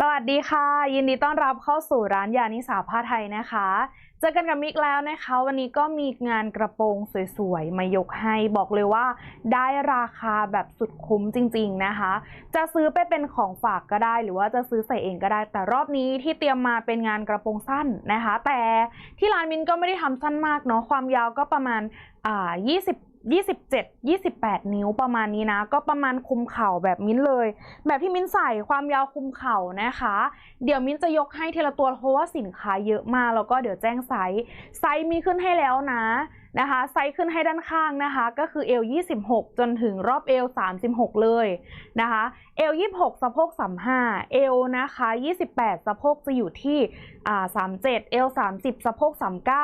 สวัสดีค่ะ ยินดีต้อนรับเข้าสู่ร้านยานิสาผ้าไทยนะคะ เจอกันกับมิกแล้วนะคะ วันนี้ก็มีงานกระโปรงสวยๆ มายกให้บอกเลยว่า ได้ราคาแบบสุดคุ้มจริง ๆนะคะ จะซื้อไปเป็นของฝากก็ได้ หรือว่าจะซื้อใส่เองก็ได้ แต่รอบนี้ที่เตรียมมาเป็นงานกระโปรงสั้นนะคะ แต่ที่ร้านมินก็ไม่ได้ทำสั้นมากเนาะความยาวก็ประมาณอ่า20 27 28 นิ้วประมาณนี้นะ ก็ประมาณคุมเข่าแบบมิ้นเลย แบบที่มิ้นใส่ความยาวคุมเข่านะคะ เดี๋ยวมิ้นจะยกให้ทีละตัวเพราะว่าสินค้าเยอะมากแล้วก็เดี๋ยวแจ้งไซส์ไซส์มีขึ้นให้แล้วนะนะคะไซส์ขึ้นให้ด้านข้างนะคะ ก็คือเอว26 จนถึงรอบเอว36 เลยนะคะเอว26 สะโพก35เอวนะคะ28 สะโพกจะอยู่ที่อ่า37เอว30 สะโพก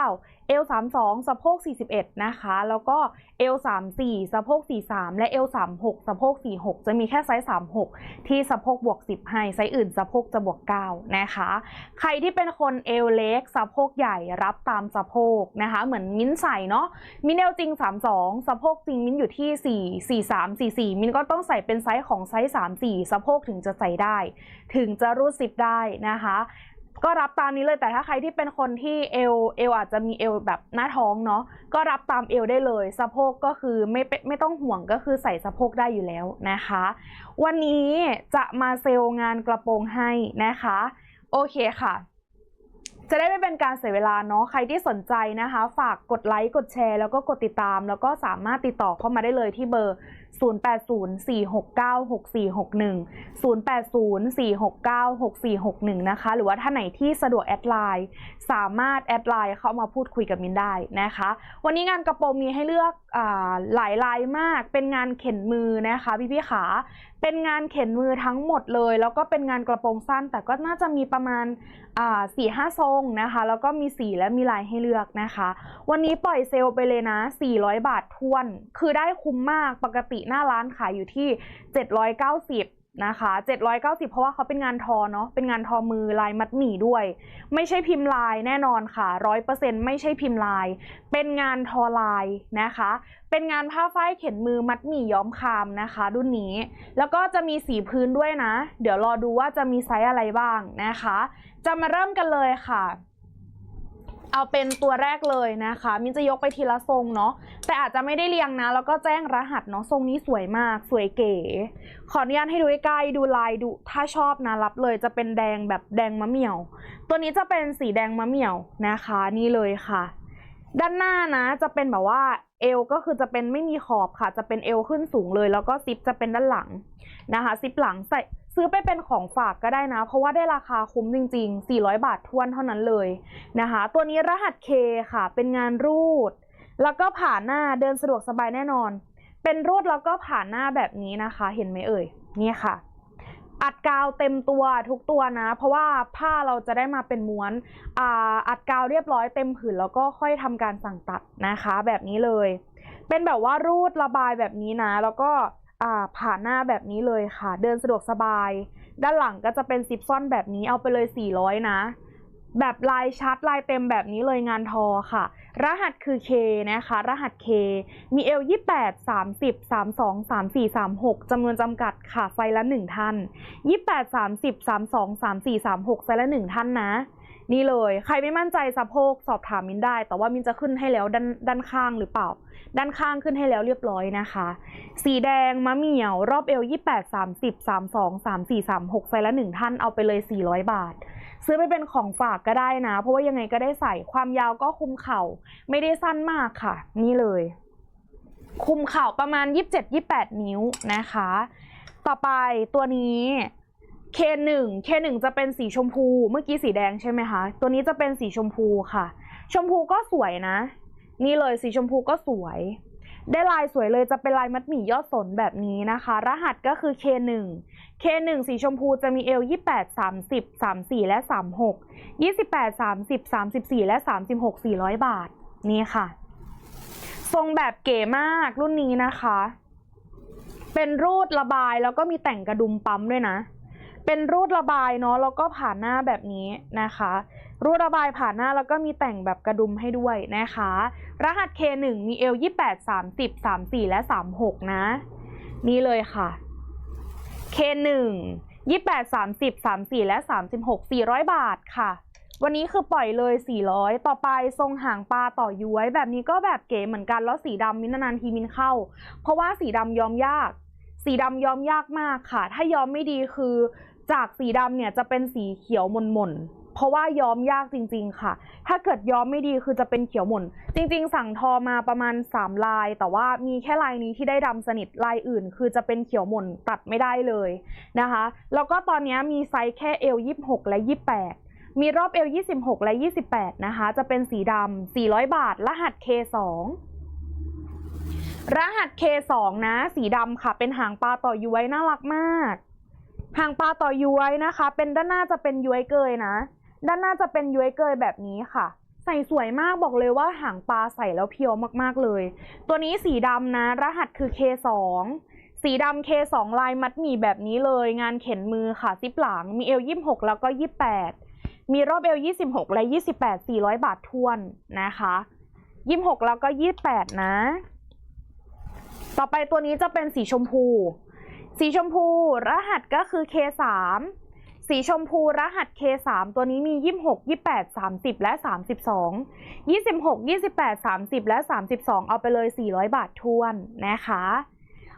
39 เอว32สองสะโพก41นะคะ แล้วก็เอว34สะโพก43และเอว36สะโพก46จะมีแค่ไซส์36ที่สะโพกบวก10ให้ไซส์อื่นสะโพกจะบวก9นะคะ ใครที่เป็นคนเอวเล็กสะโพกใหญ่รับตามสะโพกนะคะ เหมือนมิ้นใส่เนาะมิ้นเอวจริง32สองสะโพกจริงมิ้นอยู่ที่4 43 44มิ้นก็ต้องใส่เป็นไซส์ของไซส์34สะโพกถึงจะใส่ได้ ถึงจะรูดซิปได้นะคะ ก็รับตามนี้เลยแต่ถ้าใครที่เป็นคนที่เอวเอวอาจจะมีเอวแบบหน้าท้องเนาะก็รับตามเอวได้เลยสะโพกก็คือไม่เป็ไม่ต้องห่วงก็คือใส่สะโพกได้อยู่แล้วนะคะ วันนี้จะมาเซลล์งานกระโปรงให้นะคะ โอเคค่ะ จะได้ไม่เป็นการเสียเวลาเนาะใครที่สนใจนะคะ ฝากกดไลค์กดแชร์ แล้วก็กดติดตาม แล้วก็สามารถติดต่อเข้ามาได้เลยที่เบอร์ 0804696461 0804696461 นะคะ หรือว่าท่านไหนที่สะดวกแอดไลน์สามารถแอดไลน์เข้ามาพูดคุยกับมินได้นะคะ วันนี้งานกระโปรงมีให้เลือกอหลายลายมาก เป็นงานเข็นมือนะคะพี่พี่ๆขา เป็นงานเข็นมือทั้งหมดเลย แล้วก็เป็นงานกระโปรงสั้น แต่ก็น่าจะมีประมาณสี่ห้าทรงนะคะ แล้วก็มีสีและมีลายให้เลือกนะคะ วันนี้ปล่อยเซลล์ไปเลยนะ 400 บาททวน คือได้คุ้มมากปกติหน้าร้านขายอยู่ที่ 790 นะคะ 790 เพราะว่าเขาเป็นงานทอเนาะเป็นงานทอมือลายมัดหมี่ด้วย ไม่ใช่พิมพ์ลายแน่นอนค่ะ 100%ไม่ใช่พิมพ์ลาย เป็นงานทอลายนะคะ เป็นงานผ้าฝ้ายเข็นมือมัดหมี่ย้อมคามนะคะ รุ่นนี้ แล้วก็จะมีสีพื้นด้วยนะ เดี๋ยวรอดูว่าจะมีไซส์อะไรบ้างนะคะ จะมาเริ่มกันเลยค่ะ เอาเป็นตัวแรกเลยนะคะ มินจะยกไปทีละทรงเนาะแต่อาจจะไม่ได้เรียงนะ แล้วก็แจ้งรหัสเนาะทรงนี้สวยมากสวยเก๋ ขออนุญาตให้ดูใกล้ๆดูลายดู ถ้าชอบนะรับเลยจะเป็นแดงแบบแดงมะเหมี่ยว ตัวนี้จะเป็นสีแดงมะเหมี่ยวนะคะ นี่เลยค่ะ ด้านหน้านะจะเป็นแบบว่าเอวก็คือจะเป็นไม่มีขอบค่ะ จะเป็นเอวขึ้นสูงเลย แล้วก็ซิปจะเป็นด้านหลังนะคะ ซิปหลังใส่ ซื้อไปเป็นของฝากก็ได้นะ เพราะว่าได้ราคาคุ้มจริง ๆ 400 บาททวนเท่านั้นเลยนะคะ ตัวนี้รหัส K ค่ะ เป็นงานรูด แล้วก็ผ่านหน้าเดินสะดวกสบายแน่นอน เป็นรูดแล้วก็ผ่านหน้าแบบนี้นะคะ เห็นไหมเอ่ยนี่ค่ะ อัดกาวเต็มตัวทุกตัวนะ เพราะว่าผ้าเราจะได้มาเป็นม้วนอ่าอัดกาวเรียบร้อยเต็มผืนแล้วก็ค่อยทำการสั่งตัดนะคะ แบบนี้เลย เป็นแบบว่ารูดระบายแบบนี้นะ แล้วก็ ผ่านหน้าแบบนี้เลยค่ะ เดินสะดวกสบาย ด้านหลังก็จะเป็นซิปซ่อนแบบนี้เอาไปเลย 400 นะ แบบลายชัดลายเต็มแบบนี้เลยงานทอค่ะ รหัสคือ K นะคะ รหัส K มีเอล28 30 32 34 36จำนวนจำกัดค่ะไซส์ละ 1 ท่าน 28 30 32 34 36ไซส์ละ 1 ท่านนะ นี่เลย ใครไม่มั่นใจสะโพกสอบถามมินได้ แต่ว่ามินจะขึ้นให้แล้วด้านด้านข้างหรือเปล่า ด้านข้างขึ้นให้แล้วเรียบร้อยนะคะ สีแดงมะเหมี่ยว รอบเอว 28 30 32 34 36 ไซส์ละ1ท่านเอาไปเลย 400 บาท ซื้อไปเป็นของฝากก็ได้นะ เพราะว่ายังไงก็ได้ใส่ความยาวก็คุมเข่า ไม่ได้สั้นมากค่ะ นี่เลย คุมเข่าประมาณ 27-28 นิ้วนะคะ ต่อไปตัวนี้ K1 K1 จะเป็นสีชมพู เมื่อกี้สีแดงใช่ไหมคะ ตัวนี้จะเป็นสีชมพูค่ะ ชมพูก็สวยนะ นี่เลยสีชมพูก็สวย ได้ลายสวยเลยจะเป็นลายมัดหมี่ยอดสนแบบนี้นะคะ รหัสก็คือ K1 K1 สีชมพูจะมีเอล28 30 34 และ 36 28 30 34 และ 36 400 บาท นี่ค่ะ ทรงแบบเก๋มากรุ่นนี้นะคะ เป็นรูดระบายแล้วก็มีแต่งกระดุมปั๊มด้วยนะ เป็นรูดระบายเนาะแล้วก็ผ่านหน้าแบบนี้นะคะ รูดระบายผ่านหน้าแล้วก็มีแต่งแบบกระดุมให้ด้วยนะคะ รหัส K1 มีเอล28 30 34 และ 36 นะ นี่เลยค่ะ K1 28 30 34 และ 36 400 บาทค่ะวันนี้คือปล่อยเลย 400 ต่อไปทรงหางปลาต่อย้วย แบบนี้ก็แบบเก๋เหมือนกัน แล้วสีดำมินนานทีมินเข้า เพราะว่าสีดำย้อมยาก สีดำย้อมยากมากค่ะ ถ้าย้อมไม่ดีคือ จากสีดำเนี่ยจะเป็นสีเขียวหม่นๆ เพราะว่าย้อมยากจริง ๆ ค่ะ ถ้าเกิดย้อมไม่ดีคือจะเป็นเขียวหม่น จริง ๆ สั่งทอมาประมาณ 3 ลาย แต่ว่ามีแค่ลายนี้ที่ได้ดำสนิท ลายอื่น คือจะเป็นเขียวหม่นตัดไม่ได้เลยนะคะ แล้วก็ตอนนี้มีไซส์แค่เอล26 และ 28มีรอบเอล26 และ 28 นะคะ จะเป็นสีดำ 400 บาท รหัส K2 รหัส K2 นะ สีดำค่ะ เป็นหางปลาต่อย้วยน่ารักมาก หางปลาต่อย้วยนะคะ เป็นด้านหน้าจะเป็นย้วยเกยนะ ด้านหน้าจะเป็นย้วยเกยแบบนี้ค่ะ ใส่สวยมากบอกเลยว่าหางปลาใส่แล้วเพียวมากๆเลย ตัวนี้สีดำนะ รหัสคือ K2 สีดำ K2 ลายมัดหมี่แบบนี้เลย งานเข็นมือค่ะซิปหลัง มีเอล26แล้วก็28มีรอบเอล26และ28 400บแปดสี่ร้อยบาททวนนะคะ26แล้วก็28นะ ต่อไปตัวนี้จะเป็นสีชมพู สีชมพูรหัสก็คือ K3 สีชมพูรหัส K3 ตัวนี้มี 26 28 30 และ 32 26 28 30 และ 32 เอาไปเลย 400 บาททวนนะคะ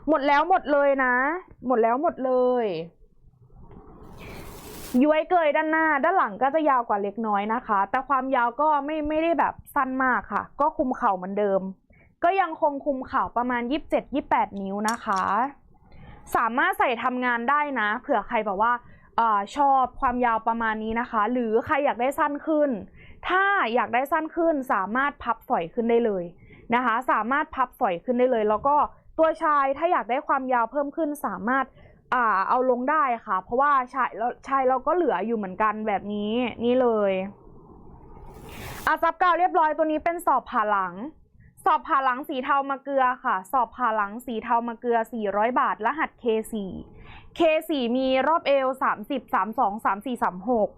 หมดแล้วหมดเลยนะ หมดแล้วหมดเลยย้วยเกยด้านหน้า ด้านหลังก็จะยาวกว่าเล็กน้อยนะคะ แต่ความยาวก็ไม่ไม่ได้แบบสั้นมากค่ะ ก็คุมเข่าเหมือนเดิม ก็ยังคงคุมเข่าประมาณ 27-28 นิ้วนะคะ สามารถใส่ทำงานได้นะ เผื่อใครแบบว่าอชอบความยาวประมาณนี้นะคะ หรือใครอยากได้สั้นขึ้น ถ้าอยากได้สั้นขึ้น สามารถพับฝอยขึ้นได้เลยนะคะ สามารถพับฝอยขึ้นได้เลย แล้วก็ตัวชายถ้าอยากได้ความยาวเพิ่มขึ้น สามารถอเอาลงได้ค่ะ เพราะว่าชายชายเราก็เหลืออยู่เหมือนกันแบบนี้นี่เลยอาซับกาวเรียบร้อยตัวนี้เป็นสอบผ่าหลัง สอบผ่าหลังสีเทามาเกลือค่ะ สอบผ่าหลังสีเทามาเกลือ 400 บาท รหัส K4 K4 มีรอบเอว 30 32 34 36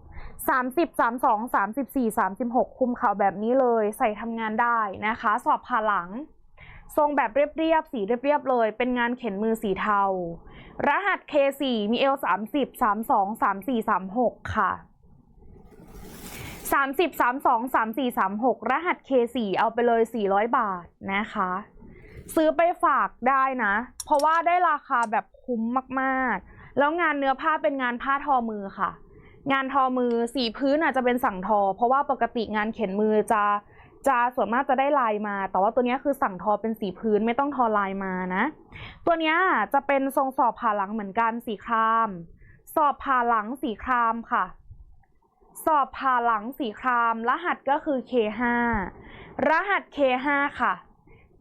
30 32 34 36 คุมเข่าแบบนี้เลย ใส่ทำงานได้นะคะ สอบผ่าหลัง ทรงแบบเรียบๆ สีเรียบๆ เลย เป็นงานเข็นมือสีเทา รหัส K4 มีเอว 30 32 34 36 ค่ะ 30 32 34 36 รหัส K4 เอาไปเลย 400 บาทนะคะ ซื้อไปฝากได้นะ เพราะว่าได้ราคาแบบคุ้มมากๆ แล้วงานเนื้อผ้าเป็นงานผ้าทอมือค่ะ งานทอมือสีพื้นอาจจะเป็นสั่งทอ เพราะว่าปกติงานเข็นมือจะจะส่วนมากจะได้ลายมา แต่ว่าตัวนี้คือสั่งทอเป็นสีพื้นไม่ต้องทอลายมานะ ตัวนี้จะเป็นทรงสอบผ่าหลังเหมือนกันสีคราม สอบผ่าหลังสีครามค่ะ สอบผ่าหลังสีคราม รหัสก็คือ K5 รหัส K5 ค่ะ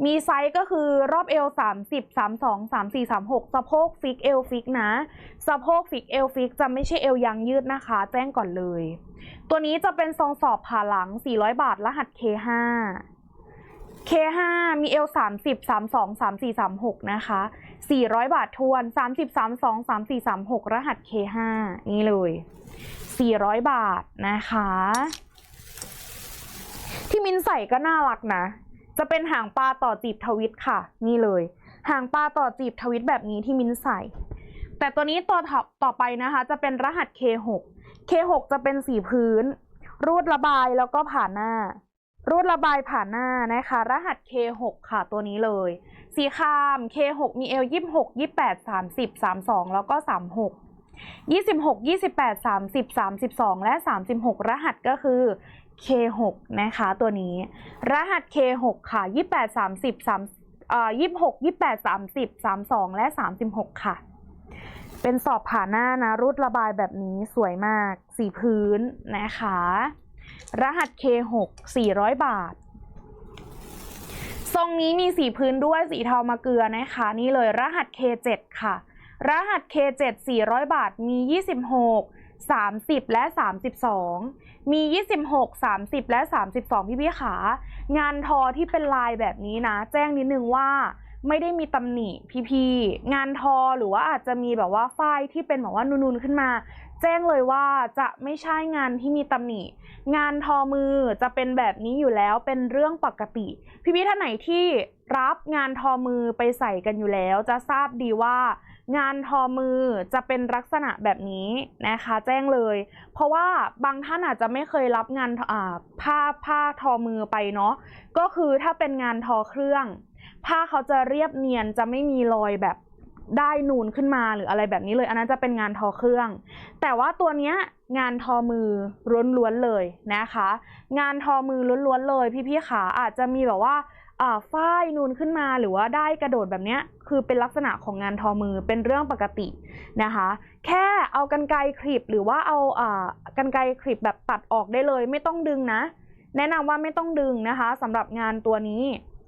มีไซส์ก็คือรอบเอว 30 32 34 36 สะโพกฟิกเอวฟิกนะ สะโพกฟิกเอวฟิกจะไม่ใช่เอวยางยืดนะคะ แจ้งก่อนเลย ตัวนี้จะเป็นทรงสอบผ่าหลัง 400 บาท รหัส K5 K5 มีเอว30 32 34 36 นะคะ 400 บาททวน 30 32 34 36 รหัส K5 นี่เลย 400 บาทนะคะ ที่มินใส่ก็น่ารักนะ จะเป็นหางปลาต่อจีบทวิตค่ะ นี่เลย หางปลาต่อจีบทวิตแบบนี้ที่มินใส่ แต่ตัวนี้ตัวต่อต่อไปนะคะ จะเป็นรหัส K6 K6 จะเป็นสีพื้น รูดระบายแล้วก็ผ่านหน้า รูดระบายผ่านหน้านะคะ รหัส K6 ค่ะตัวนี้เลย สีคาม K6 มีเอล26 28 30 32 แล้วก็ 36 26 28 30 32 และ 36 รหัสก็คือ K6 นะคะตัวนี้ รหัส K6 ค่ะ 28 30 3เอ่อ26 28 30 32 และ 36 ค่ะ เป็นสอบผ่าหน้านะ รูดระบายแบบนี้สวยมาก สีพื้นนะคะ รหัส K6 400 บาท ทรงนี้มีสีพื้นด้วยสีเทามาเกลือนะคะ นี่เลยรหัส K7 ค่ะ รหัส K7 400 บาทมี 26 30 และ 32 มี 26 30 และ 32 พี่พี่ขางานทอที่เป็นลายแบบนี้นะ แจ้งนิดนึงว่าไม่ได้มีตำหนิพี่ๆ งานทอหรือว่าอาจจะมีแบบว่าฝ้ายที่เป็นแบบว่านูนๆขึ้นมา จ้งเลยว่าจะไม่ใช่งานที่มีตำหนิ งานทอมือจะเป็นแบบนี้อยู่แล้วเป็นเรื่องปกติ พี่ๆท่านไหนที่รับงานทอมือไปใส่กันอยู่แล้ว จะทราบดีว่า งานทอมือจะเป็นลักษณะแบบนี้นะคะ แจ้งเลย เพราะว่าบางท่านอาจจะไม่เคยรับงานอ่าผ้าผ้าทอมือไปเนาะก็คือถ้าเป็นงานทอเครื่อง ผ้าเขาจะเรียบเนียนจะไม่มีรอยแบบ ได้นูนขึ้นมาหรืออะไรแบบนี้เลย อันนั้นจะเป็นงานทอเครื่อง แต่ว่าตัวเนี้ยงานทอมือล้วนๆเลยนะคะ งานทอมือล้วนๆเลย พี่ๆขาอาจจะมีแบบว่าอ่าฝ้ายนูนขึ้นมาหรือว่าได้กระโดดแบบเนี้ยคือเป็นลักษณะของงานทอมือเป็นเรื่องปกตินะคะ แค่เอากันไกรคลิปหรือว่าเอาอ่ากันไกรคลิปแบบตัดออกได้เลย ไม่ต้องดึงนะ แนะนำว่าไม่ต้องดึงนะคะสำหรับงานตัวนี้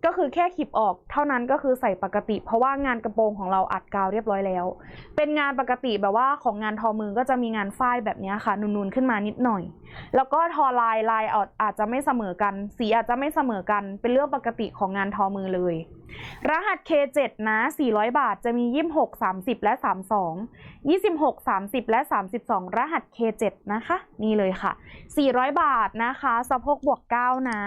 ก็คือแค่คลิปออกเท่านั้นก็คือใส่ปกติ เพราะว่างานกระโปรงของเราอัดกาวเรียบร้อยแล้ว เป็นงานปกติแบบว่าของงานทอมือก็จะมีงานฝ้ายแบบนี้ค่ะ นูนๆขึ้นมานิดหน่อย แล้วก็ทอลายลายอาจอาจจะไม่เสมอกัน สีอาจจะไม่เสมอกัน เป็นเรื่องปกติของงานทอมือเลย รหัส K7 นะ 400 บาทจะมี 26 30 และ 32 26 30 และ 32 รหัส K7 นะคะ นี่เลยค่ะ 400 บาทนะคะสะโพกบวก 9 นะ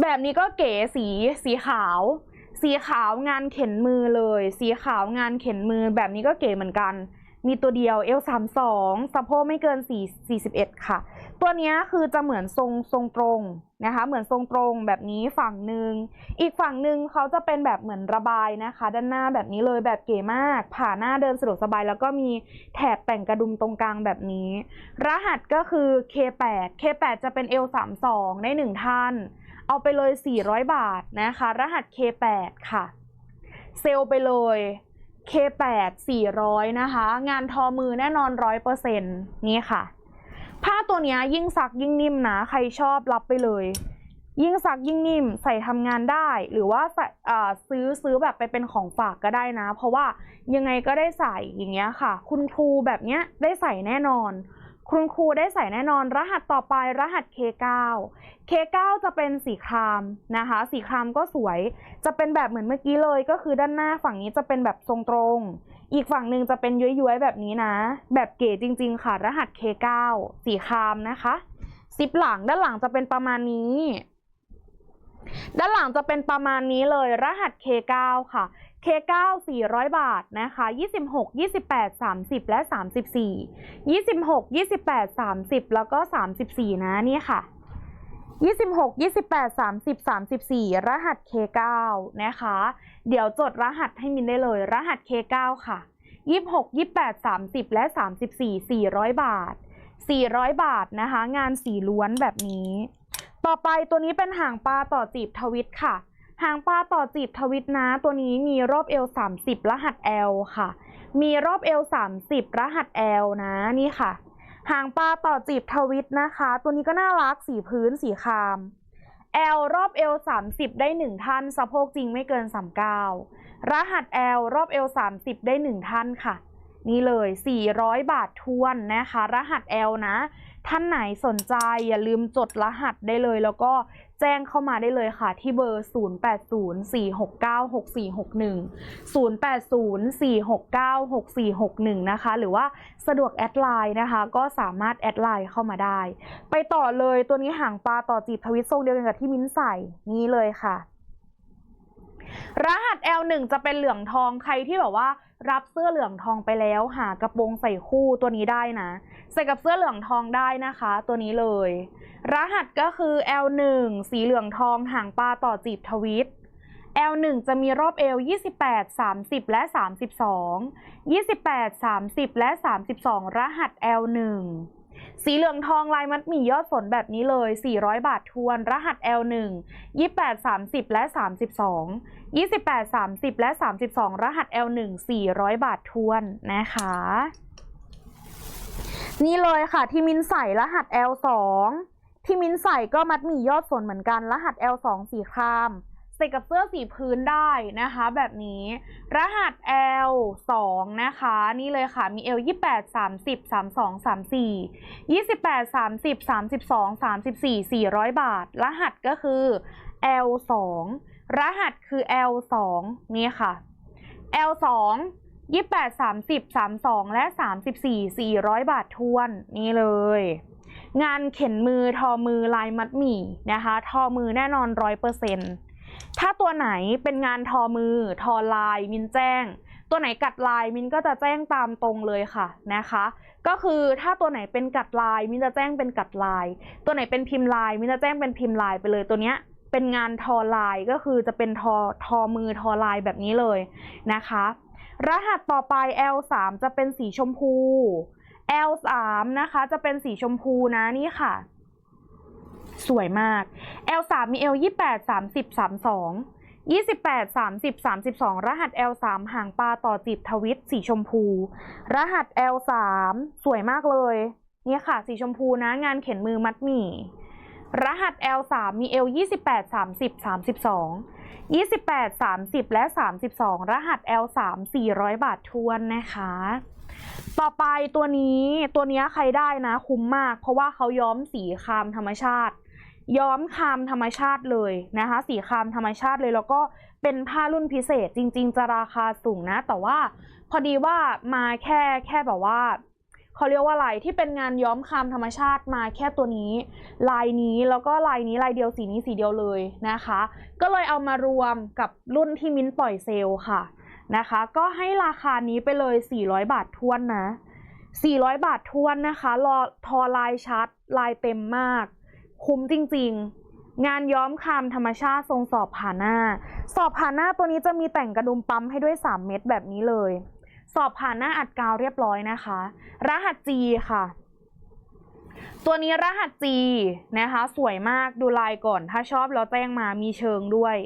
แบบนี้ก็เก๋สีสีขาว สีขาวงานเข็นมือเลย สีขาวงานเข็นมือแบบนี้ก็เก๋เหมือนกัน มีตัวเดียวเอลสามสองสะโพกไม่เกิน4 41ค่ะ ตัวนี้คือจะเหมือนทรงทรงตรงนะคะ เหมือนทรงตรงแบบนี้ฝั่งหนึ่งอีกฝั่งหนึ่งเขาจะเป็นแบบเหมือนระบายนะคะ ด้านหน้าแบบนี้เลยแบบเก๋มาก ผ่าหน้าเดินสะดวกสบาย แล้วก็มีแถบแต่งกระดุมตรงกลางแบบนี้ รหัสก็คือ K8 K8 จะเป็น L32 ได้หนึ่งท่าน เอาไปเลย 400 บาทนะคะ รหัส K8 ค่ะ เซลไปเลย K8 400 นะคะ งานทอมือแน่นอน 100%นี่ค่ะ ผ้าตัวนี้ยิ่งซักยิ่งนิ่มนะ ใครชอบรับไปเลย ยิ่งซักยิ่งนิ่มใส่ทำงานได้ หรือว่าใส่อ่าซื้อซื้อแบบไปเป็นของฝากก็ได้นะ เพราะว่ายังไงก็ได้ใส่อย่างเงี้ยค่ะ คุณครูแบบเนี้ยได้ใส่แน่นอน คุณครูได้ใส่แน่นอน รหัสต่อไปรหัส K9 K9 จะเป็นสีครามนะคะ สีครามก็สวย จะเป็นแบบเหมือนเมื่อกี้เลยก็คือด้านหน้าฝั่งนี้จะเป็นแบบทรงตรง อีกฝั่งหนึ่งจะเป็นย้วยๆแบบนี้นะ แบบเก๋จริง ๆ ค่ะ รหัส K9 สีครามนะคะซิปหลังด้านหลังจะเป็นประมาณนี้ ด้านหลังจะเป็นประมาณนี้เลย รหัส K9 ค่ะ K9 400 บาทนะคะ 26 28 30 และ 34 26 28 30 แล้วก็ 34 นะนี่ค่ะ 26 28 30 34 รหัส K9 นะคะ เดี๋ยวจดรหัสให้มินได้เลย รหัส K9 ค่ะ 26 28 30 และ 34 400 บาท 400 บาทนะคะ งานสีล้วนแบบนี้ ต่อไปตัวนี้เป็นหางปลาต่อจีบทวิตค่ะ หางปลาต่อจีบทวิตนะ ตัวนี้มีรอบเอว 30 รหัส L ค่ะ มีรอบเอว 30 รหัส L นะ นี่ค่ะ หางปลาต่อจีบทวิตนะคะ ตัวนี้ก็น่ารักสีพื้นสีคาม L รอบเอว 30 ได้ 1 ท่าน สะโพกจริงไม่เกิน 39 รหัส L รอบเอว 30 ได้ 1 ท่านค่ะ นี่เลย 400 บาททวนนะคะ รหัส L นะ ท่านไหนสนใจอย่าลืมจดรหัสได้เลยแล้วก็แจ้งเข้ามาได้เลยค่ะ ที่เบอร์ 0804696461 0804696461 นะคะ หรือว่าสะดวกแอดไลน์นะคะ ก็สามารถแอดไลน์เข้ามาได้ ไปต่อเลยตัวนี้หางปลาต่อจีบทวิตทรงเดียวกันกับที่มิ้นใส่นี่เลยค่ะ รหัส L1 จะเป็นเหลืองทองใครที่แบบว่า รับเสื้อเหลืองทองไปแล้ว หากระโปรงใส่คู่ตัวนี้ได้นะ ใส่กับเสื้อเหลืองทองได้นะคะ ตัวนี้เลย รหัสก็คือ L1 สีเหลืองทองหางปลาต่อจีบทวิต L1 จะมีรอบเอว28 30 และ 32 28 30 และ 32 รหัส L1 สีเหลืองทองลายมัดหมี่ยอดฝนแบบนี้เลย 400 บาททวน รหัส L1 28 30 และ 32 28 30 และ 32 รหัส L1 400 บาททวนนะคะนี่เลยค่ะที่มินใส่รหัส L2 ที่มินใส่ก็มัดหมี่ยอดฝนเหมือนกัน รหัส L2 สีคราม ใส่กับเสื้อสีพื้นได้นะคะ แบบนี้ รหัส L2 นะคะ นี่เลยค่ะ มี L 28 30 32 34 28 30 32 34 400 บาท รหัสก็คือ L2 รหัสคือ L2 นี่ค่ะ L2 28 30 32 และ 34 400 บาททวน นี่เลย งานเข็นมือทอมือลายมัดหมี่นะคะ ทอมือแน่นอน100% ถ้าตัวไหนเป็นงานทอมือ ทอลาย มินแจ้ง ตัวไหนกัดลายมินก็จะแจ้งตามตรงเลยค่ะนะคะ ก็คือถ้าตัวไหนเป็นกัดลาย มินจะแจ้งเป็นกัดลาย ตัวไหนเป็นพิมพ์ลาย มินจะแจ้งเป็นพิมพ์ลายไปเลยตัวเนี้ยเป็นงานทอลายก็คือจะเป็นทอทอมือทอลายแบบนี้เลยนะคะ รหัสต่อไป L3 จะเป็นสีชมพู L3 นะคะจะเป็นสีชมพูนะนี่ค่ะ สวยมาก L3 มี L 28 30 32 28 30 32 รหัส L3 ห่างปลาต่อจิตทวิตสีชมพู รหัส L3 สวยมากเลย เนี่ยค่ะ สีชมพูนะงานเข็นมือมัดหมี่ รหัส L3 มี L 28 30 32 28 30 และ 32 รหัส L3 400 บาททวนนะคะ ต่อไปตัวนี้ตัวเนี้ยใครได้นะคุ้มมาก เพราะว่าเขาย้อมสีคามธรรมชาติ ย้อมคามธรรมชาติเลยนะคะ สีคามธรรมชาติเลยแล้วก็เป็นผ้ารุ่นพิเศษจริง ๆ จะราคาสูงนะ แต่ว่าพอดีว่ามาแค่แค่แบบว่าเขาเรียกว่าอะไรที่เป็นงานย้อมคามธรรมชาติมาแค่ตัวนี้ ลายนี้แล้วก็ลายนี้ลายเดียวสีนี้สีเดียวเลยนะคะ ก็เลยเอามารวมกับรุ่นที่มิ้นปล่อยเซลล์ค่ะนะคะ ก็ให้ราคานี้ไปเลย 400 บาททวนนะ 400 บาททวนนะคะรอทอลายชัดลายเต็มมาก คุ้มจริง ๆ งานย้อมคามธรรมชาติทรงสอบผ่าหน้า สอบผ่าหน้าตัวนี้จะมีแต่งกระดุมปั๊มให้ด้วย 3 เม็ดแบบนี้เลย สอบผ่านหน้าอัดกาวเรียบร้อยนะคะ รหัส G ค่ะ ตัวนี้รหัส G นะคะ สวยมากดูลายก่อน ถ้าชอบแล้วแจ้งมามีเชิงด้วย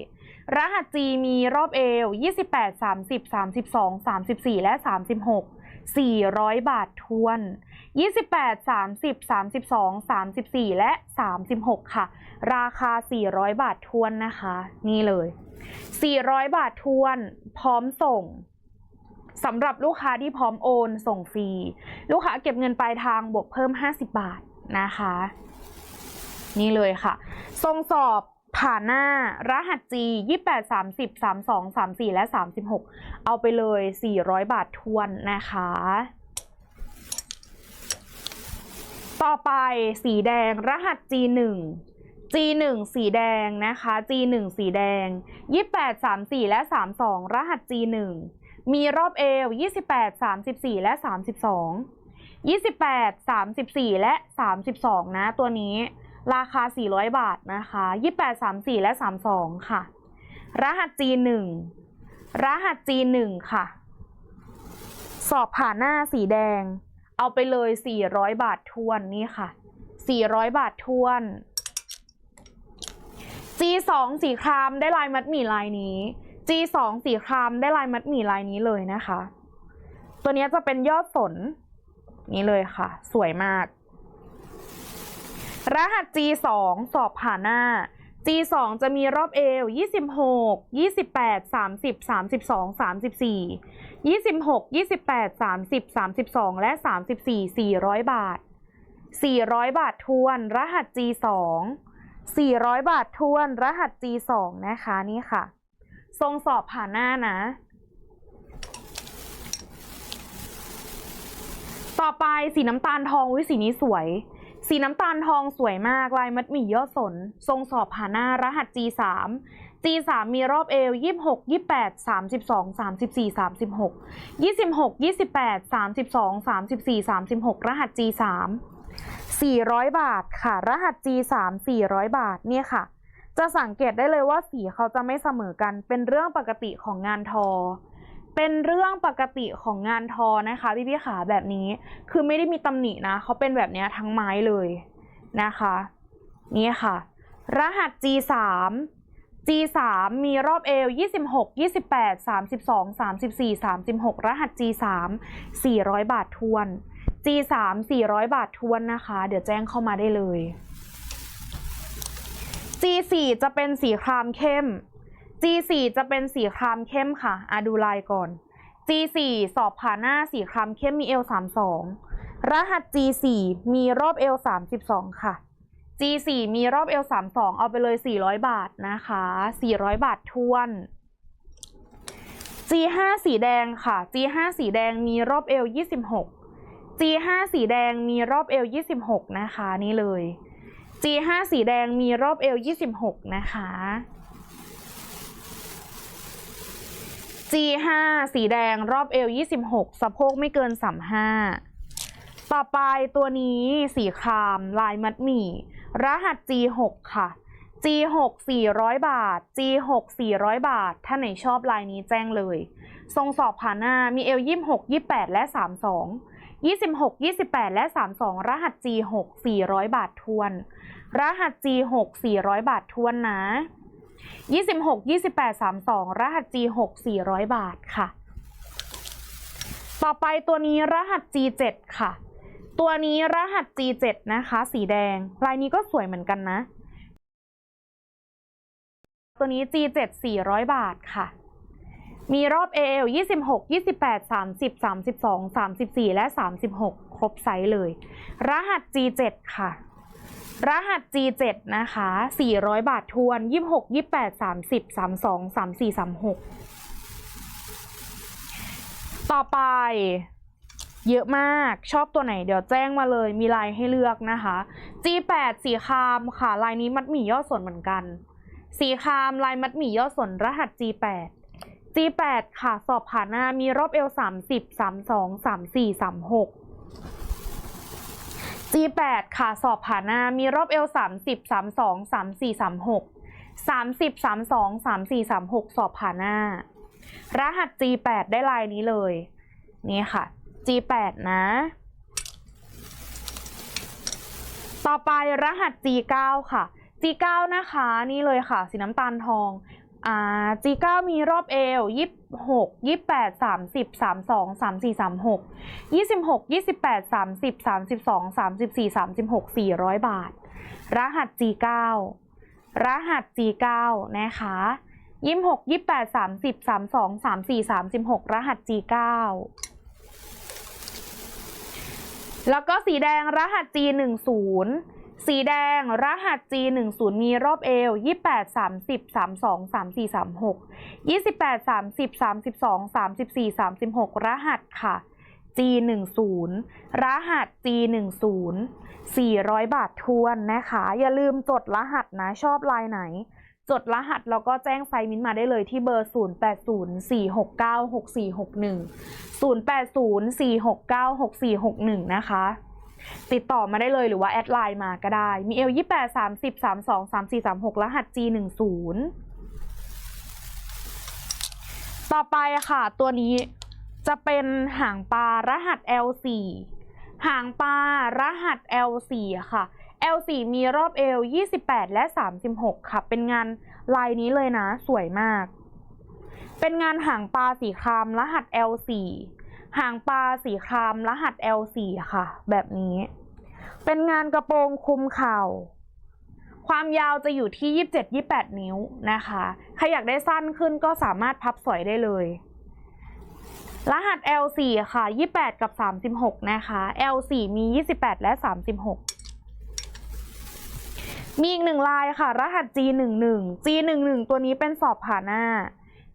รหัส G มีรอบเอว 28 30 32 34 และ 36 400 บาททวน 28 30 32 34 และ 36 ค่ะ ราคา 400 บาททวนนะคะ นี่เลย 400 บาททวน พร้อมส่งสำหรับลูกค้าที่พร้อมโอนส่งฟรี ลูกค้าเก็บเงินปลายทางบวกเพิ่ม 50 บาทนะคะ นี่เลยค่ะ ทรงสอบ ผ่านหน้ารหัส G 28 30 32 34 และ 36 เอาไปเลย 400 บาททวนนะคะ ต่อไปสีแดงรหัส G1 G1 สีแดงนะคะ G1 สีแดง 28 34 และ 32 รหัส G1 มีรอบเอว 28 34 และ 32 28 34 และ 32 นะ ตัวนี้ ราคา 400 บาทนะคะ 28 34 และ 32 ค่ะ รหัส G1 รหัส G1 ค่ะ สอบผ่านหน้าสีแดง เอาไปเลย 400 บาททวนนี่ค่ะ 400 บาททวน G2 สีครามได้ลายมัดหมี่ลายนี้ G2 สีครามได้ลายมัดหมี่ลายนี้เลยนะคะ ตัวนี้จะเป็นยอดสน นี้เลยค่ะ สวยมาก รหัส G2 สอบผ่านหน้า G2 จะมีรอบเอว 26 28 30 32 34 26 28 30 32 และ 34 400 บาท 400 บาททวน รหัส G2 400 บาททวน รหัส G2 นะคะนี่ค่ะ ทรงสอบผ่านหน้านะ ต่อไปสีน้ำตาลทองวิสีนี้สวย สีน้ำตาลทองสวยมาก ลายมัดหมี่ยอดสน ทรงสอบผ่านหน้ารหัส G3 G3 มีรอบเอว 26 28 32 34 36 26 28 32 34 36 รหัส G3 400 บาทค่ะ รหัส G3 400 บาทเนี่ยค่ะ จะสังเกตได้เลยว่าสีเขาจะไม่เสมอกัน เป็นเรื่องปกติของงานทอ เป็นเรื่องปกติของงานทอนะคะพี่พี่ขาแบบนี้คือไม่ได้มีตำหนินะเขาเป็นแบบนี้ทั้งไม้เลยนะคะ นี่ค่ะ รหัส G3 G3 มีรอบเอว 26 28 32 34 36 รหัส G3 400 บาททวน G3 400 บาททวนนะคะ เดี๋ยวแจ้งเข้ามาได้เลย G4 จะเป็นสีครามเข้ม G4 จะเป็นสีครามเข้มค่ะอะดูลายก่อน G4 สอบผ่านหน้าสีครามเข้มมีเอล32 รหัส G4 มีรอบเอล32 ค่ะ G4 มีรอบเอล32 เอาไปเลย 400 บาทนะคะ 400 บาททวน G5 สีแดงค่ะ G5 สีแดงมีรอบเอล26 G5 สีแดงมีรอบเอว26 นะคะ นี่เลย G5 สีแดงมีรอบเอว26 นะคะ G5 สีแดงรอบเอว 26 สะโพกไม่เกิน 35 ต่อไปตัวนี้สีครามลายมัดหมี่ รหัส G6 ค่ะ G6 400 บาท G6 400 บาท ถ้าไหนชอบลายนี้แจ้งเลย ทรงสอบผ่านหน้ามีเอว 26 28 และ 32 26 28 และ 32 รหัส G6 400 บาททวน รหัส G6 400 บาททวนนะ 26 28 32 รหัส G6 400 บาทค่ะ ต่อไปตัวนี้รหัส G7 ค่ะ ตัวนี้รหัส G7 นะคะ สีแดง ลายนี้ก็สวยเหมือนกันนะ ตัวนี้ G7 400 บาทค่ะ มีรอบ AL 26 28 30 32 34 และ 36 ครบไซส์เลย รหัส G7 ค่ะ รหัส G7 นะคะ 400 บาททวน 26 28 30 32 34 36 ต่อไป เยอะมาก ชอบตัวไหน เดี๋ยวแจ้งมาเลย มีลายให้เลือกนะคะ G8 สีครามค่ะ ลายนี้มัดหมี่ยอดส่วนเหมือนกัน สีครามลายมัดหมี่ยอดส่วนรหัส G8 G8 ค่ะ สอบผ่านหน้ามีรอบเอว30 32 34 36 G8 ค่ะสอบผ่านหน้ามีรอบเอว30 32 34 36 30 32 34 36 สอบผ่านหน้า รหัส G8 ได้ลายนี้เลย นี่ค่ะ G8 นะ ต่อไปรหัส G9 ค่ะ G9 นะคะ นี่เลยค่ะ สีน้ำตาลทอง จีเก้ามีรอบเอวยี่หกยี่แปดสามสิบสามสองสามสี่สามหกยี่สิบหกยี่สิบแปดสามสิบสามสิบสองสามสิบสี่สามสิบหกสี่ร้อยบาท รหัสจีเก้ารหัสจีเก้านะคะยี่หกยี่แปดสามสิบสามสองสามสี่สามสิบหกรหัสจีเก้าแล้วก็สีแดงรหัสจีหนึ่งศูนย์ สีแดง รหัส G10 มีรอบเอว 28 30 32 34 36 28 30 32 34 36 รหัสค่ะ G10 รหัส G10 400 บาททวนนะคะ อย่าลืมจดรหัสนะชอบลายไหน จดรหัสแล้วก็แจ้งไซมินมาได้เลยที่เบอร์ 0804696461 0804696461 นะคะ ติดต่อมาได้เลยหรือว่าแอดไลน์มาก็ได้ มีเอล28 30 32 34 36รหัส G10 ต่อไปค่ะ ตัวนี้จะเป็นหางปลารหัส L4 หางปลารหัส L4 ค่ะ L4 มีรอบเอว28 และ 36 ค่ะ เป็นงานลายนี้เลยนะ สวยมาก เป็นงานหางปลาสีครามรหัส L4 หางปลาสีครามรหัส L4 ค่ะ แบบนี้ เป็นงานกระโปรงคุมเข่า ความยาวจะอยู่ที่ 27-28 นิ้วนะคะ ใครอยากได้สั้นขึ้นก็สามารถพับสอยได้เลย รหัส L4 ค่ะ 28 กับ 36 นะคะ L4 มี 28 และ 36มีอีกหนึ่งลายค่ะ รหัส G11 G11 ตัวนี้เป็นสอบผ่านหน้า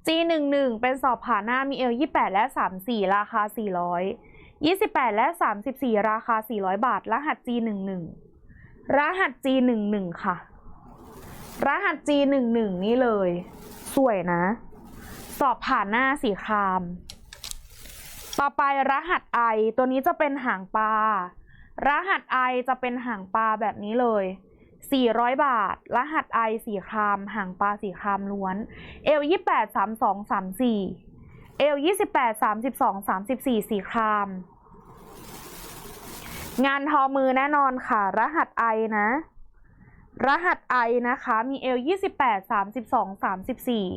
G11 เป็นสอบผ่านหน้ามีเอล28 และ 34 ราคา 400 28 และ 34 ราคา 400 บาท รหัส G11 รหัส G11 ค่ะ รหัส G11 นี่เลย สวยนะ สอบผ่านหน้าสีคราม ต่อไปรหัส I ตัวนี้จะเป็นหางปลา รหัส I จะเป็นหางปลาแบบนี้เลย 400 บาท รหัส I สีคราม ห่างปลาสีครามล้วน เอล28 32 34 เอล28 32 34 สีคราม งานทอมือแน่นอนค่ะ รหัส I นะ รหัส I นะคะ มีเอล28 32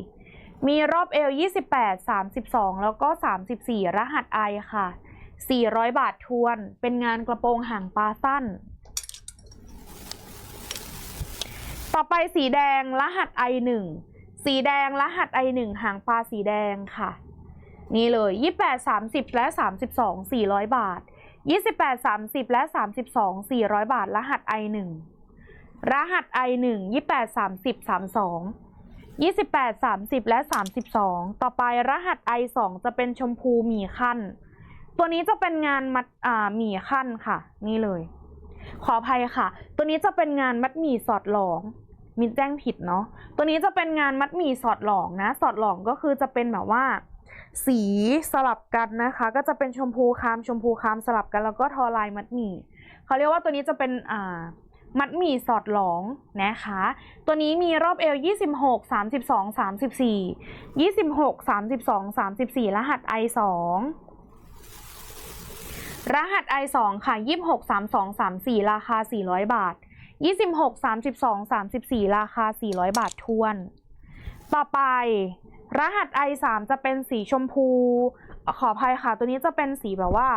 34 มีรอบเอล28 32 แล้วก็ 34 รหัส I ค่ะ 400 บาททวน เป็นงานกระโปรงห่างปลาสั้น ต่อไปสีแดงรหัส I1 สีแดงรหัส I1 หางปลาสีแดงค่ะ นี่เลย 28 30 และ 32 400 บาท 28 30 และ 32 400 บาท รหัส I1 รหัส I1 28 30 32 28 30 และ 32 ต่อไปรหัส I2 จะเป็นชมพูหมีขั้น ตัวนี้จะเป็นงานมัดอ่าหมี่ขั้นค่ะ นี่เลย ขออภัยค่ะ ตัวนี้จะเป็นงานมัดหมี่สอดหลอง มินแจ้งผิดเนาะ ตัวนี้จะเป็นงานมัดหมี่สอดหลองนะ สอดหลองก็คือจะเป็นแบบว่า สีสลับกันนะคะ ก็จะเป็นชมพูคามชมพูคามสลับกันแล้วก็ทอลายมัดหมี่เขาเรียกว่าตัวนี้จะเป็นอ่ามัดหมี่สอดหลองนะคะ ตัวนี้มีรอบเอว 26 32 34 26 32 34 รหัส I2 รหัส I2 ค่ะ 26 32 34 ราคา 400 บาท 26 32 34 ราคา 400 บาททวน ต่อไป รหัส I3 จะเป็นสีชมพู ขออภัยค่ะ ตัวนี้จะเป็นสีแบบว่า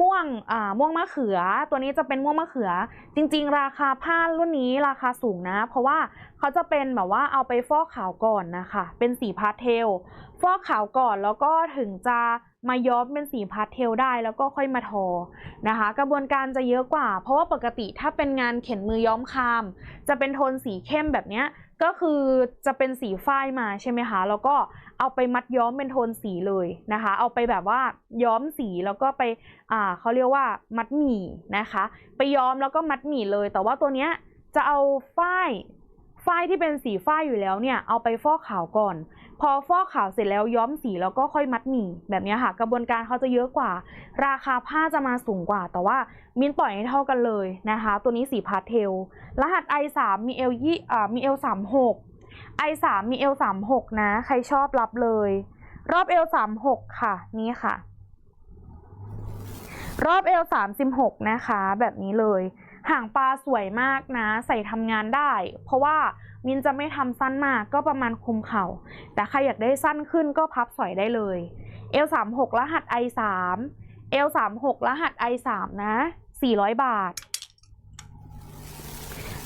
ม่วง อ่า ม่วงมะเขือ ตัวนี้จะเป็นม่วงมะเขือ จริง ๆ ราคาผ้ารุ่นนี้ราคาสูงนะ เพราะว่าเขาจะเป็นแบบว่าเอาไปฟอกขาวก่อนนะคะ เป็นสีพาสเทล ฟอกขาวก่อนแล้วก็ถึงจะ มาย้อมเป็นสีพาสเทลได้แล้วก็ค่อยมาทอนะคะ กระบวนการจะเยอะกว่า เพราะว่าปกติถ้าเป็นงานเข็นมือย้อมคาม จะเป็นโทนสีเข้มแบบนี้ก็คือจะเป็นสีฝ้ายมาใช่ไหมคะ แล้วก็เอาไปมัดย้อมเป็นโทนสีเลยนะคะ เอาไปแบบว่าย้อมสีแล้วก็ไปอ่าเขาเรียกว่ามัดหมี่นะคะ ไปย้อมแล้วก็มัดหมี่เลย แต่ว่าตัวเนี้ยจะเอาฝ้ายฝ้ายที่เป็นสีฝ้ายอยู่แล้วเนี่ยเอาไปฟอกขาวก่อน พอฟอกขาวเสร็จแล้วย้อมสีแล้วก็ค่อยมัดหมี่แบบนี้ค่ะ กระบวนการเขาจะเยอะกว่า ราคาผ้าจะมาสูงกว่า แต่ว่ามินปล่อยให้เท่ากันเลยนะคะ ตัวนี้สีพาสเทล รหัส i3 มี L ยี่อ่ามี L สามหก i3 มี L สามหกนะ ใครชอบรับเลย รอบ L สามหกค่ะ นี่ค่ะ รอบ L สามสิบหกนะคะ แบบนี้เลย หางปลาสวยมากนะ ใส่ทำงานได้ เพราะว่ามินจะไม่ทำสั้นมากก็ประมาณคุมเข่า แต่ใครอยากได้สั้นขึ้นก็พับสอยได้เลย L สามหกรหัส I สาม L สามหกรหัส I สามนะสี่ร้อยบาท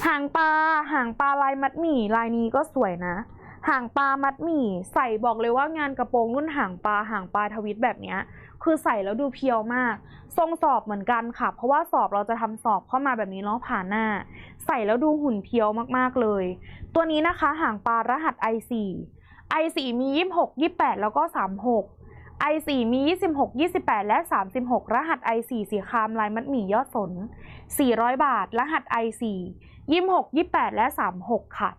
หางปลาหางปลาลายมัดหมี่ลายนี้ก็สวยนะ หางปลามัดหมี่ ใส่บอกเลยว่างานกระโปรงรุ่นหางปลาหางปลาทวิตแบบนี้คือใส่แล้วดูเพียวมาก ทรงสอบเหมือนกันค่ะ เพราะว่าสอบเราจะทำสอบเข้ามาแบบนี้เนาะผ่านหน้า ใส่แล้วดูหุ่นเพียวมากๆเลย ตัวนี้นะคะหางปลารหัส i4 i4 มี 26 28 แล้วก็ 36 i4 มี 26 28 และ 36 รหัส i4 สีครามลายมัดหมี่ยอดสน 400 บาท รหัส i4 26 28 และ 36 ค่ะ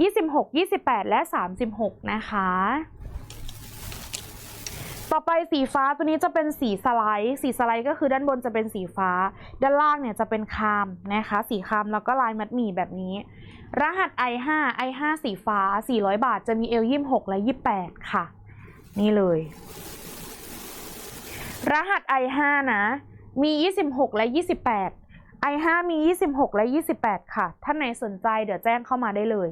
26 28 และ 36 นะคะ ต่อไปสีฟ้าตัวนี้จะเป็นสีสไลด์ สีสไลด์ก็คือด้านบนจะเป็นสีฟ้า ด้านล่างเนี่ยจะเป็นคามนะคะ สีคามแล้วก็ลายมัดหมี่แบบนี้ รหัส i5 i5 สีฟ้า 400 บาท จะมี L 26และ28ค่ะ นี่เลย รหัส i5 นะ มี 26 และ 28 i5 มี 26 และ 28 ค่ะ ท่านไหนสนใจเดี๋ยวแจ้งเข้ามาได้เลย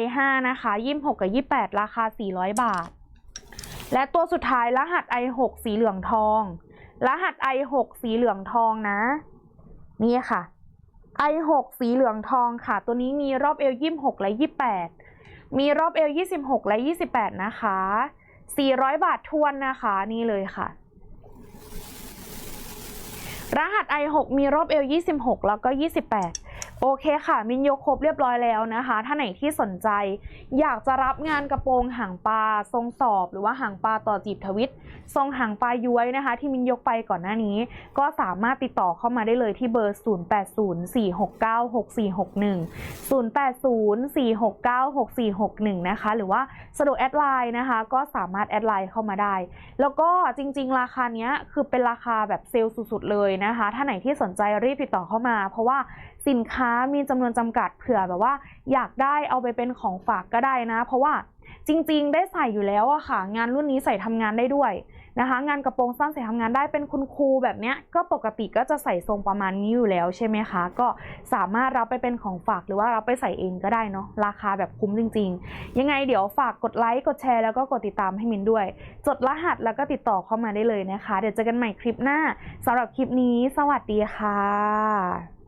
i5 นะคะ 26 กับ 28 ราคา 400 บาท และตัวสุดท้ายรหัส i6 สีเหลืองทอง รหัส i6 สีเหลืองทองนะ นี่ค่ะ i6 สีเหลืองทองค่ะ ตัวนี้มีรอบเอว26และ28มีรอบเอว26และ28นะคะ400บาททวนนะคะ นี่เลยค่ะ รหัส i6 มีรอบเอว26แล้วก็28 โอเคค่ะ มินยกครบเรียบร้อยแล้วนะคะ ถ้าไหนที่สนใจ อยากจะรับงานกระโปรงหางปลาทรงสอบหรือว่าหางปลาต่อจีบทวิตทรงหางปลาย้วยนะคะ ที่มินยกไปก่อนหน้านี้ ก็สามารถติดต่อเข้ามาได้เลยที่เบอร์ 0804696461 0804696461 นะคะ หรือว่าสะดวกแอดไลน์นะคะ ก็สามารถแอดไลน์เข้ามาได้ แล้วก็จริง ๆ ราคาเนี้ยคือเป็นราคาแบบเซลล์สุดๆเลยนะคะ ถ้าไหนที่สนใจรีบติดต่อเข้ามา เพราะว่า สินค้ามีจำนวนจำกัดเผื่อแบบว่า อยากได้เอาไปเป็นของฝากก็ได้นะ เพราะว่าจริง ๆ ได้ใส่อยู่แล้วอะค่ะ งานรุ่นนี้ใส่ทำงานได้ด้วยนะคะ งานกระโปรงสั้นใส่ทำงานได้เป็นคุณครูแบบเนี้ยก็ปกติก็จะใส่ทรงประมาณนี้อยู่แล้วใช่ไหมคะ ก็สามารถรับไปเป็นของฝากหรือว่ารับไปใส่เองก็ได้เนาะราคาแบบคุ้มจริง ๆ ยังไงเดี๋ยวฝากกดไลค์กดแชร์แล้วก็กดติดตามให้มินด้วย จดรหัสแล้วก็ติดต่อเข้ามาได้เลยนะคะ เดี๋ยวเจอกันใหม่คลิปหน้าสำหรับคลิปนี้ สวัสดีค่ะ